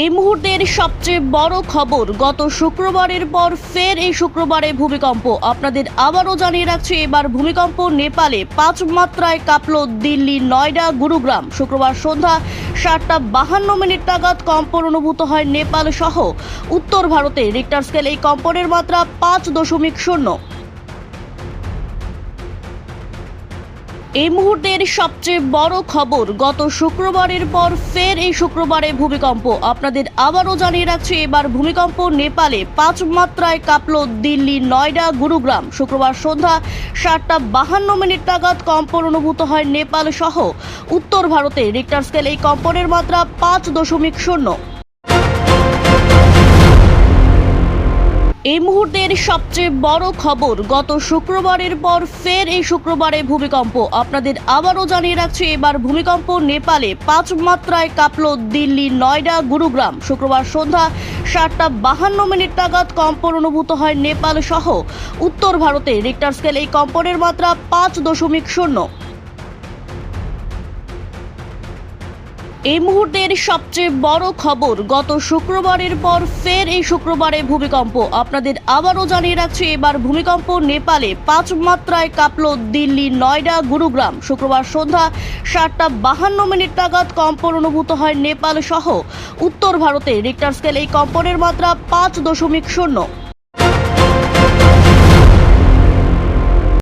এই মুহূর্তের সবচেয়ে বড় খবর, গত শুক্রবারের পর ফের এই শুক্রবারে ভূমিকম্প। আপনাদের আবারও জানিয়ে রাখছি, এবার ভূমিকম্প নেপালে পাঁচ মাত্রায় কাঁপল দিল্লি, নয়ডা, গুরুগ্রাম। শুক্রবার সন্ধ্যা সাতটা বাহান্ন মিনিট নাগাদ কম্পন অনুভূত হয় নেপাল সহ উত্তর ভারতে। রিক্টার স্কেল এই কম্পনের মাত্রা পাঁচ দশমিক শূন্য। এই মুহূর্তের সবচেয়ে বড় খবর, গত শুক্রবারের পর ফের এই শুক্রবারে ভূমিকম্প। আপনাদের আবারও জানিয়ে রাখছি, এবার ভূমিকম্প নেপালে পাঁচ মাত্রায় কাঁপল দিল্লি, নয়ডা, গুরুগ্রাম। শুক্রবার সন্ধ্যা সাতটা বাহান্ন মিনিট নাগাদ কম্পন অনুভূত হয় নেপাল সহ উত্তর ভারতে। রিক্টার স্কেল এই কম্পনের মাত্রা পাঁচ দশমিক শূন্য। এই মুহূর্তের সবচেয়ে বড় খবর, গত শুক্রবারের পর ফের এই শুক্রবারে ভূমিকম্প। আপনাদের আবারও জানিয়ে রাখছি, এবার ভূমিকম্প নেপালে পাঁচ মাত্রায় কাঁপল দিল্লি, নয়ডা, গুরুগ্রাম। শুক্রবার সন্ধ্যা সাতটা বাহান্ন মিনিট নাগাদ কম্পন অনুভূত হয় নেপাল সহ উত্তর ভারতে। রিক্টার স্কেল এই কম্পনের মাত্রা পাঁচ দশমিক শূন্য। এই মুহূর্তের সবচেয়ে বড় খবর, গত শুক্রবারের পর ফের এই শুক্রবারে ভূমিকম্প। আপনাদের আবারও জানিয়ে রাখছি, এবার ভূমিকম্প নেপালে পাঁচ মাত্রায় কাঁপল দিল্লি, নয়ডা, গুরুগ্রাম। শুক্রবার সন্ধ্যা সাতটা বাহান্ন মিনিট নাগাদ কম্পন অনুভূত হয় নেপাল সহ উত্তর ভারতে। রিক্টার স্কেল এই কম্পনের মাত্রা পাঁচ দশমিক শূন্য।